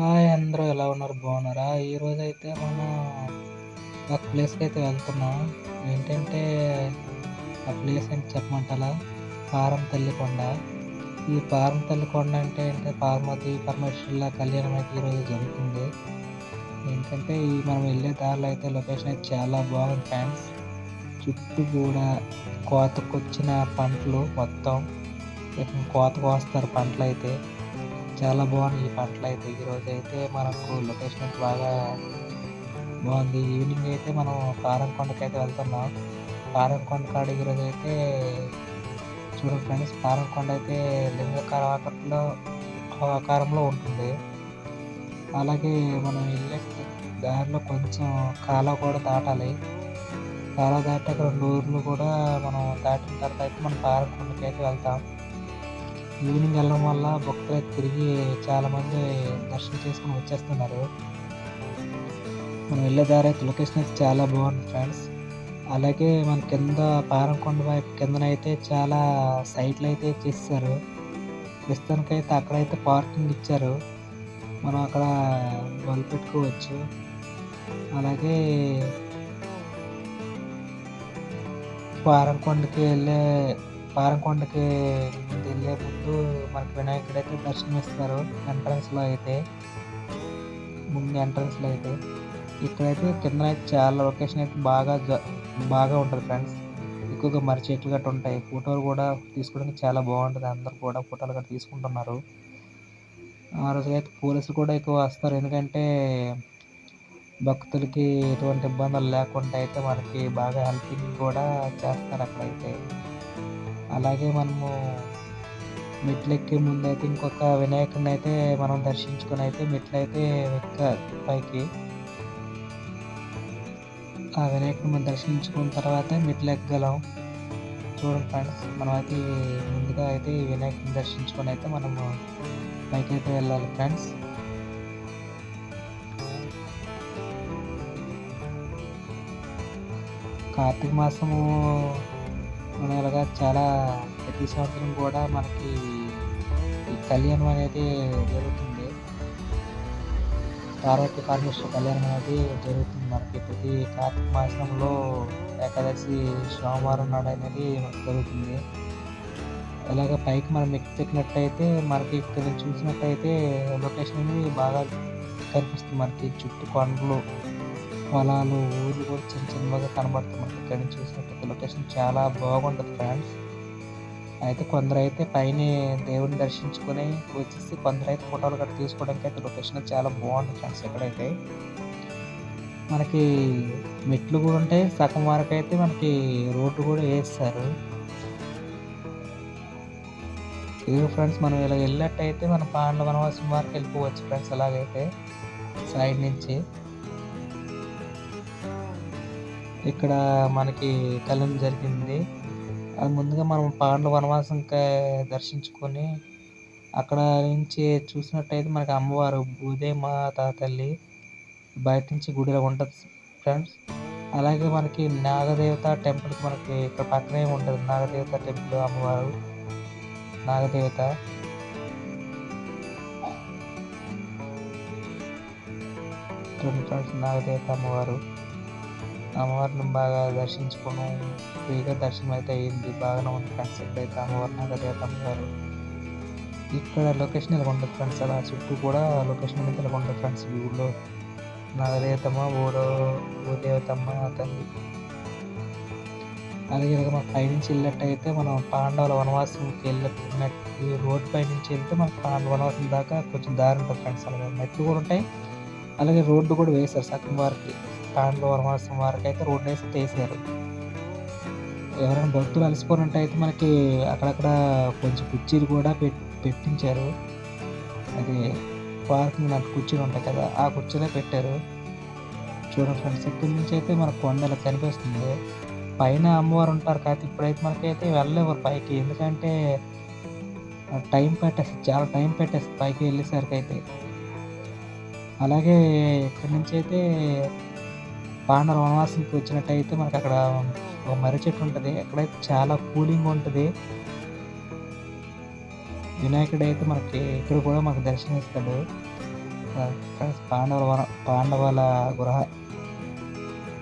Hi అందరూ ఎలా ఉన్నారు? బాగున్నారా? ఈరోజు అయితే మనం ఒక ప్లేస్కి అయితే వెళ్తున్నాం. ఏంటంటే ఆ ప్లేస్ ఏంటి చెప్పమంటారా? పారం తల్లికొండ ఈ పారం తల్లి కొండ అంటే ఏంటంటే పార్వతి పరమేశ్వరుల కళ్యాణం అయితే ఈరోజు జరుగుతుంది. ఏంటంటే ఈ మనం వెళ్ళే దారిలో అయితే లొకేషన్ అయితే చాలా బాగుంది ఫ్రెండ్స్. చుట్టూ కూడా కోతకొచ్చిన పంటలు మొత్తం. కోత కోస్తారు పంటలు అయితే చాలా బాగున్నాయి ఈ పంటలు అయితే. ఈరోజు అయితే మనకు లొకేషన్ అయితే బాగా బాగుంది. ఈవినింగ్ అయితే మనం పారంకొండకి అయితే వెళ్తున్నాం. పారంకొండ కాడ ఈరోజు అయితే చూడండి ఫ్రెండ్స్ పారంకొండ అయితే లింగకార ఆకారంలో ఆకారంలో ఉంటుంది. అలాగే మనం వెళ్ళే దారిలో కొంచెం కాలువ కూడా దాటాలి. కాలువ దాటాక రెండు ఊర్లు కూడా మనం దాటిన తర్వాత అయితే మనం పారంకొండకి అయితే వెళ్తాం. ఈవినింగ్ వెళ్ళడం వల్ల భక్తులు తిరిగి చాలామంది దర్శనం చేసుకుని వచ్చేస్తున్నారు. మనం వెళ్ళే దారి అయితే లొకేషన్ అయితే చాలా బాగుంది ఫ్రెండ్స్ అలాగే మన కింద పారంకొండ వైపు కిందనైతే చాలా సైట్లు అయితే చేస్తారు ప్రస్తుతానికైతే అక్కడైతే పార్కింగ్ ఇచ్చారు. మనం అక్కడ బలు పెట్టుకోవచ్చు. అలాగే పారంకొండకి వెళ్ళే పారకొండకి వెళ్ళే ముందు మనకి వినాయకుడు అయితే దర్శనం ఇస్తారు ఎంట్రన్స్లో అయితే. ముందు ఎంట్రన్స్లో అయితే. ఇక్కడైతే కింద అయితే చాలా లొకేషన్ అయితే బాగా బాగా ఉంటుంది ఫ్రెండ్స్ ఎక్కువగా మర్రి చెట్లు గట్రా ఉంటాయి. ఫోటోలు కూడా తీసుకోవడానికి చాలా బాగుంటుంది. అందరు కూడా ఫోటోలు గట్రా తీసుకుంటున్నారు. ఆ రోజు అయితే పోలీసులు కూడా ఎక్కువ వస్తారు. ఎందుకంటే భక్తులకి ఎటువంటి ఇబ్బందులు లేకుండా అయితే మనకి బాగా హెల్పింగ్ కూడా చేస్తారు అక్కడైతే. అలాగే మనము మెట్లు ఎక్కే ఇంకొక వినాయకుడిని అయితే మనం దర్శించుకుని అయితే మెట్లు అయితే ఎక్క పైకి. ఆ వినాయకుడిని మనం దర్శించుకున్న తర్వాత మెట్లు ఎక్కగలం చూడండి ఫ్రెండ్స్ మనం అయితే ముందుగా అయితే ఈ వినాయకుడిని దర్శించుకొని అయితే మనము పైకి అయితే వెళ్ళాలి ఫ్రెండ్స్. కార్తీక మాసము నెలగా చాలా ప్రతి సంవత్సరం కూడా మనకి ఈ కళ్యాణం అనేది జరుగుతుంది. పార్వతి పరమేశ్వర కళ్యాణం అనేది జరుగుతుంది. మనకి ప్రతి కార్తీక మాసంలో ఏకాదశి సోమవారం నాడు అనేది మనకు జరుగుతుంది. అలాగే పైకి మనం ఎక్కినట్టయితే మనకి ఇక్కడ చూసినట్టయితే లొకేషన్ అనేది బాగా కనిపిస్తుంది. మనకి చుట్టూ కొండలు పొలాలు ఊర్లు కూడా చిన్న చిన్నగా కనబడుతుంది ఇక్కడ నుంచి చూసినట్టయితే లొకేషన్ చాలా బాగుంటుంది ఫ్రెండ్స్ అయితే కొందరు అయితే పైన దేవుడిని దర్శించుకొని వచ్చేసి కొందరైతే ఫోటోలు గట్రా తీసుకోవడానికి అయితే లొకేషన్ చాలా బాగుంటుంది ఫ్రెండ్స్ ఎక్కడైతే. మనకి మెట్లు కూడా ఉంటాయి. సగం వరకు అయితే మనకి రోడ్డు కూడా వేస్తారు. ఇది ఫ్రెండ్స్ మనం ఇలా వెళ్ళినట్టయితే మన పాండ్ల వనవాసం వరకు వెళ్ళిపోవచ్చు ఫ్రెండ్స్ అలాగైతే సైడ్ నుంచి. ఇక్కడ మనకి కళ్యాణం జరిగింది. అది ముందుగా మనం పాండవ వనవాసం దర్శించుకొని అక్కడ నుంచి చూసినట్టయితే మనకి అమ్మవారు భూదేమాత తల్లి బయట నుంచి గుడిలో ఉంటుంది ఫ్రెండ్స్. అలాగే మనకి నాగదేవత టెంపుల్ మనకి ఇక్కడ పక్కనే ఉంటుంది నాగదేవత టెంపుల్ అమ్మవారు. నాగదేవత. ఫ్రెండ్స్ నాగదేవత అమ్మవారు. అమ్మవారిని బాగా దర్శించుకుని. ఫ్రీగా దర్శనం అయితే అయ్యింది. బాగానే ఉంది ఫ్రెండ్స్ ఇక్కడైతే అమ్మవారి నాగదేవత అమ్మవారు ఇక్కడ లొకేషన్ ఇలా ఉంటుంది ఫ్రెండ్స్ అలా చుట్టూ కూడా లొకేషన్ అనేది ఇలా ఉంటుంది ఫ్రెండ్స్ ఈ ఊళ్ళో నాగదేవతమ్మ ఊరో ఊదేవతమ్మ తల్లి. అలాగే ఇలాగ మన పైనుంచి వెళ్ళినట్టయితే మనం పాండవుల వనవాసంకి వెళ్ళినట్టు ఈ రోడ్ పై నుంచి వెళ్తే మనకి పాండవ వనవాసం దాకా కొంచెం దారి ఉంటుంది ఫ్రెండ్స్ అలాగే మెట్లు కూడా ఉంటాయి. అలాగే రోడ్డు కూడా వేశారు సగం వారికి. పాండవ వనవాసం వారికి అయితే రోడ్డు వేసి వేసారు ఎవరైనా భక్తులు అలసిపోయినట్టు అయితే మనకి అక్కడక్కడ కొంచెం కుర్చీలు కూడా పెట్టించారు. అది పార్కింగ్ నాకు కుర్చీలు ఉంటాయి కదా ఆ కుర్చీలే పెట్టారు. చూడండి ఫ్రెండ్స్ ఇక్కడి నుంచి అయితే మనకు కొండలు కనిపిస్తుంది. పైన అమ్మవారు ఉంటారు కాబట్టి ఇప్పుడైతే మనకైతే వెళ్ళలేవారు పైకి. ఎందుకంటే టైం పెట్టేసి చాలా టైం పెట్టేసి పైకి వెళ్ళేసరికి అయితే. అలాగే ఇక్కడి నుంచి అయితే పాండవ వనవాసంకి వచ్చినట్టయితే మనకి అక్కడ ఒక మర్రి చెట్టు ఉంటుంది. అక్కడైతే చాలా కూలింగ్ ఉంటుంది. వినాయకుడు అయితే మనకి ఇక్కడ కూడా మనకు దర్శనం ఇస్తాడు పాండవుల వన పాండవుల గృహ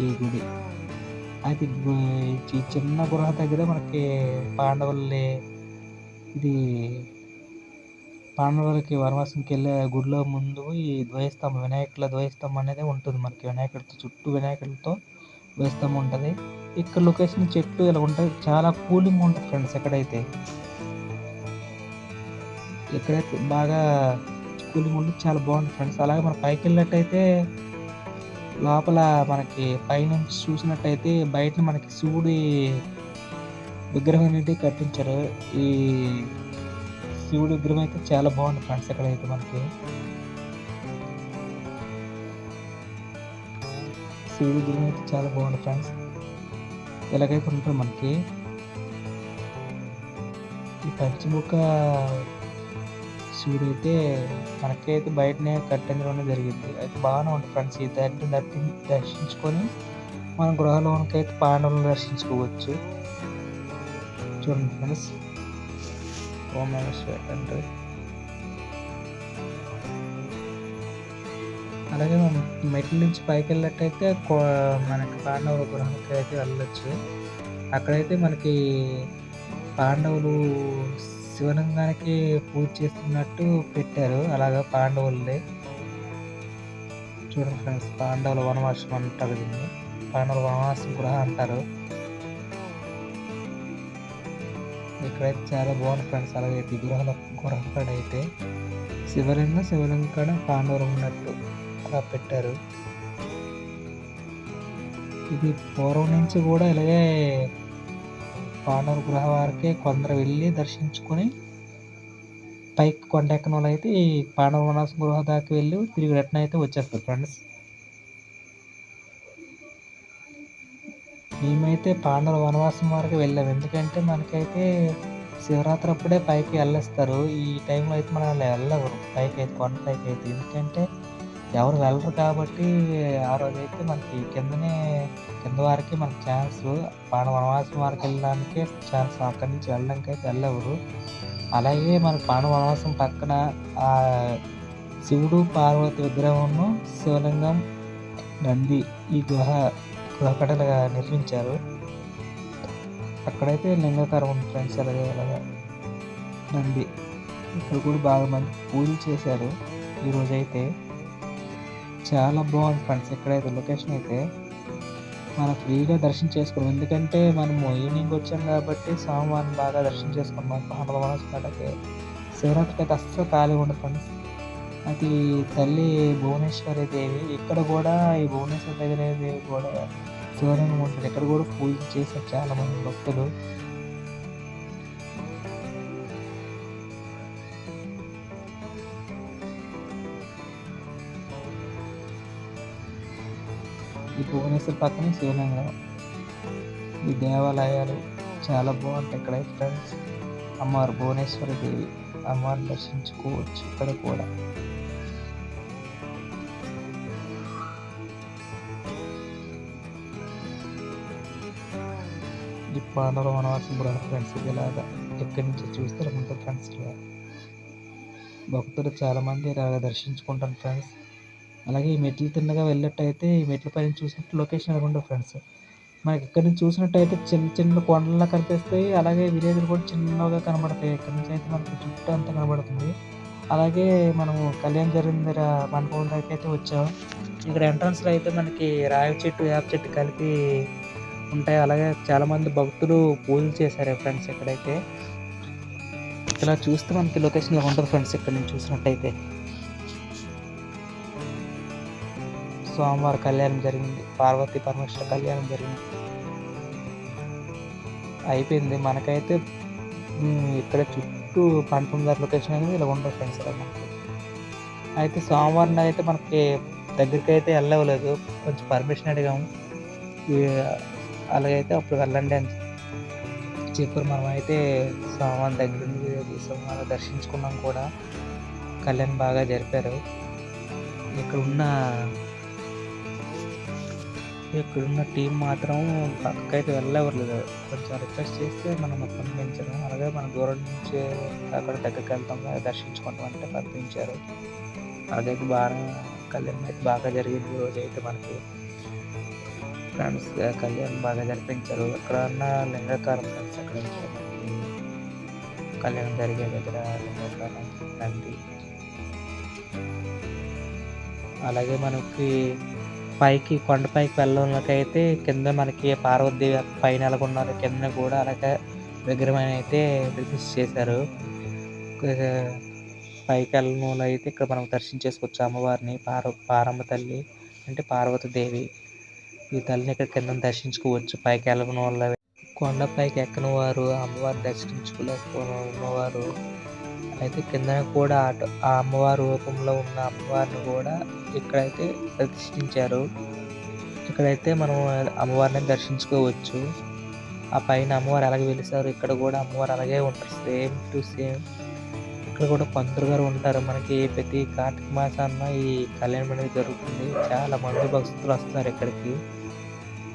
ఈ గుడి. అయితే ఈ చిన్న గృహ దగ్గర మనకి పాండవుల్ని ఇది పాండవులకి వనవాసంకి వెళ్ళే గుడిలో ముందు ఈ ద్వయస్తంభం వినాయకుల ద్వయస్తంభం అనేది ఉంటుంది. మనకి వినాయకుడితో చుట్టూ వినాయకుడితో ద్వయస్తంభం ఉంటుంది. ఇక్కడ లొకేషన్ చెట్లు ఇలా ఉంటాయి. చాలా కూలింగ్ ఉంటుంది ఫ్రెండ్స్ ఎక్కడైతే. ఎక్కడైతే బాగా కూలింగ్ ఉంటుంది చాలా బాగుంటుంది ఫ్రెండ్స్. అలాగే మనం పైకి వెళ్ళినట్టయితే లోపల మనకి పైనుంచి చూసినట్టయితే బయట మనకి శివుడి విగ్రహం అనేది కట్టించారు. ఈ శివుడి విగ్రహం అయితే చాలా బాగుంది ఫ్రెండ్స్ ఎక్కడైతే మనకి. శివుడి విగ్రహం అయితే చాలా బాగుంది ఫ్రెండ్స్. ఇలాగైతే ఉంటుంది మనకి. ఈ పంచముఖ శివుడు అయితే మనకైతే బయటనే కట్టెంగడం జరిగింది. అయితే బాగానే ఉంటుంది ఫ్రెండ్స్ ఈ దాన్ని దర్శి దర్శించుకొని మనం గృహలోనికి అయితే పాండవులను దర్శించుకోవచ్చు. చూడండి ఫ్రెండ్స్. ఓం నమ శివాయ అలాగే మనం మెట్ల నుంచి పైకి వెళ్ళినట్టయితే కో- మనకి పాండవుల గృహానికి అయితే వెళ్ళొచ్చు. అక్కడైతే మనకి పాండవులు శివలింగానికి పూజ చేస్తున్నట్టు పెట్టారు. అలాగా పాండవులది చూడండి ఫ్రెండ్స్ పాండవుల వనవాసం అంటారు దీన్ని. పాండవుల వనవాసం గృహ అంటారు. ఇక్కడైతే చాలా బాగుంది ఫ్రెండ్స్. అలాగే ఈ గుర్రం కాడ అయితే శివలింగం శివలింగం కాడ పాండవులు ఉన్నట్టు అలా పెట్టారు. ఇది పూర్వం నుంచి కూడా ఇలాగే పాండవ గృహ వారికి కొందరు వెళ్ళి దర్శించుకొని పైకి కొండ ఎక్కన వాళ్ళు అయితే ఈ పాండవ గృహ దాకా వెళ్ళి తిరిగి రిటర్న్ అయితే వచ్చేస్తారు ఫ్రెండ్స్. మేమైతే పాండవ వనవాసం వరకు వెళ్ళాము ఎందుకంటే మనకైతే శివరాత్రి అప్పుడే పైకి వెళ్ళేస్తారు. ఈ టైంలో అయితే మనం వెళ్ళవరు పైకి అయితే కొండ పైకి అయితే ఎందుకంటే ఎవరు వెళ్ళరు కాబట్టి ఆ రోజు అయితే మనకి కిందనే కింద వారికి మనకి ఛాన్స్ పాండవ వనవాసం వరకు వెళ్ళడానికి ఛాన్స్ అక్కడి నుంచి వెళ్ళడానికి అయితే వెళ్ళవరు అలాగే మన పాండవ వనవాసం పక్కన శివుడు పార్వతి విగ్రహంను శివలింగం నంది ఈ గుహ ప్రకటనగా నిర్మించారు. అక్కడైతే లింగకారం ఉంది ఫ్రెండ్స్ అలాగే అలాగా నంది. ఇక్కడ కూడా బాగా మంది పూజలు చేశారు ఈరోజు అయితే చాలా బాగుంది ఫ్రెండ్స్ ఇక్కడైతే లొకేషన్ అయితే. మనం ఫ్రీగా దర్శనం చేసుకున్నాం ఎందుకంటే మనము ఈవినింగ్ వచ్చాం కాబట్టి సోమవారం బాగా దర్శనం చేసుకున్నాం పాండవ వనస్పతికి శివరాత్రికి అయితే అస్సలు ఖాళీ ఉండదు ఫ్రెండ్స్. అది తల్లి భువనేశ్వరి దేవి ఇక్కడ కూడా ఈ భువనేశ్వరి దగ్గర దేవి కూడా శివలింగం ఉంటుంది ఇక్కడ కూడా పూజ చేశారు చాలా మంది భక్తులు. ఈ భువనేశ్వర్ పక్కన శివలింగం ఈ దేవాలయాలు చాలా బాగుంటాయి ఇక్కడ ఫ్రెండ్స్ అమ్మవారు భువనేశ్వరి దేవి అమ్మవారిని దర్శించుకోవచ్చు ఇక్కడ కూడా. ఈ పాండవ వనవాసం కూడా ఫ్రెండ్స్ ఇలాగా ఎక్కడి నుంచి చూస్తారు ఉంటుంది ఫ్రెండ్స్ ఇలా భక్తులు చాలామంది ఇలాగ దర్శించుకుంటారు ఫ్రెండ్స్ అలాగే ఈ మెట్లు తిన్నగా వెళ్ళినట్టయితే ఈ మెట్ల పైన చూసినట్టు లొకేషన్ అది ఫ్రెండ్స్ మనకి ఇక్కడ నుంచి చూసినట్టయితే చిన్న చిన్న కొండలా కనిపిస్తాయి. అలాగే విలేజ్లు కూడా చిన్నగా కనబడతాయి. ఇక్కడ నుంచి అయితే మనకి చుట్టూ అంతా కనబడుతుంది. అలాగే మనము కళ్యాణ్ జరిగిన దగ్గర మండపం దగ్గర అయితే వచ్చాం. ఇక్కడ ఎంట్రన్స్లో అయితే మనకి రావి చెట్టు వేప చెట్టు కలిపి ఉంటాయి. అలాగే చాలామంది భక్తులు పూజలు చేశారు ఫ్రెండ్స్ ఇక్కడైతే. ఇలా చూస్తే మనకి లొకేషన్లో ఉంటుంది ఫ్రెండ్స్ ఇక్కడ నేను చూసినట్టయితే. సోమవారం కళ్యాణం జరిగింది. పార్వతి పరమేశ్వర కళ్యాణం జరిగింది. అయిపోయింది. మనకైతే ఇక్కడ చుట్టూ పంతొమ్మిది లొకేషన్ అనేది ఇలా ఉండదు ఫ్రెండ్స్ ఇలా మనకి. అయితే సోమవారం అయితే మనకి దగ్గరికి అయితే వెళ్ళవలేదు కొంచెం పర్మిషన్ అడిగాము. అలాగైతే అప్పుడు వెళ్ళండి అని చెప్పారు. మనం అయితే స్వామివారి దగ్గర నుండి అలా దర్శించుకున్నాం కూడా. కళ్యాణ్ బాగా జరిపారు. ఇక్కడ ఉన్న ఇక్కడున్న టీం మాత్రం పక్కకైతే వెళ్ళవర్లేదు కొంచెం రిక్వెస్ట్ చేస్తే మనం పంపించడం అలాగే మన దూరం నుంచి అక్కడ దగ్గరికి వెళ్తాం దర్శించుకుంటాం అంటే పంపించారు. అదైతే బాగా కళ్యాణం అయితే బాగా జరిగింది రోజు అయితే మనకి. ఫ్రెండ్స్ కళ్యాణం బాగా జరిపించారు. ఎక్కడ ఉన్న లింగాకారం ఫ్రెండ్స్ అక్కడ కళ్యాణం జరిగే దగ్గర లింగకారం నంది అలాగే మనకి పైకి కొండపైకి వెళ్ళడానికి కింద మనకి పార్వతీదేవి పైన ఎలాగున్నారు కింద కూడా అలాగే విగ్రహం అయితే ప్రతిష్ఠ చేశారు. పైకి వెళ్ళిన అయితే ఇక్కడ మనం దర్శించేసుకోవచ్చు అమ్మవారిని పార్వ పారమ్మ తల్లి అంటే పార్వతీదేవి. ఈ తల్లిని ఇక్కడ కింద దర్శించుకోవచ్చు. పైకి వెళ్ళని వాళ్ళ కొండపైకి ఎక్కని వారు అమ్మవారిని దర్శించుకోలేకపోవడం ఉన్నవారు. అయితే కింద కూడా ఆ అమ్మవారి రూపంలో ఉన్న అమ్మవారిని కూడా ఇక్కడైతే ప్రతిష్ఠించారు. ఇక్కడైతే మనం అమ్మవారిని దర్శించుకోవచ్చు. ఆ పైన అమ్మవారు అలాగే వెలిసారు ఇక్కడ కూడా అమ్మవారు అలాగే ఉంటారు. Same to same. ఇక్కడ కూడా పంతులు గారు ఉంటారు. మనకి ప్రతి కార్తీక మాసాన్న ఈ కళ్యాణం అనేది జరుగుతుంది. చాలా మంది భక్తులు వస్తారు ఇక్కడికి.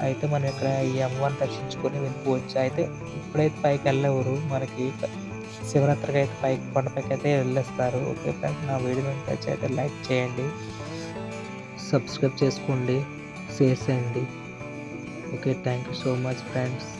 అయితే మనం ఇక్కడ ఈ అమ్మవారిని దర్శించుకొని వెళ్ళిపోవచ్చు. అయితే ఇప్పుడైతే పైకి వెళ్ళేవారు మనకి శివరాత్రికి అయితే పైకి కొండపైకి అయితే వెళ్ళేస్తారు. ఓకే ఫ్రెండ్స్ నా వీడియో నచ్చితే అయితే లైక్ చేయండి. సబ్స్క్రైబ్ చేసుకోండి. షేర్ చేయండి. Okay thank you so much friends.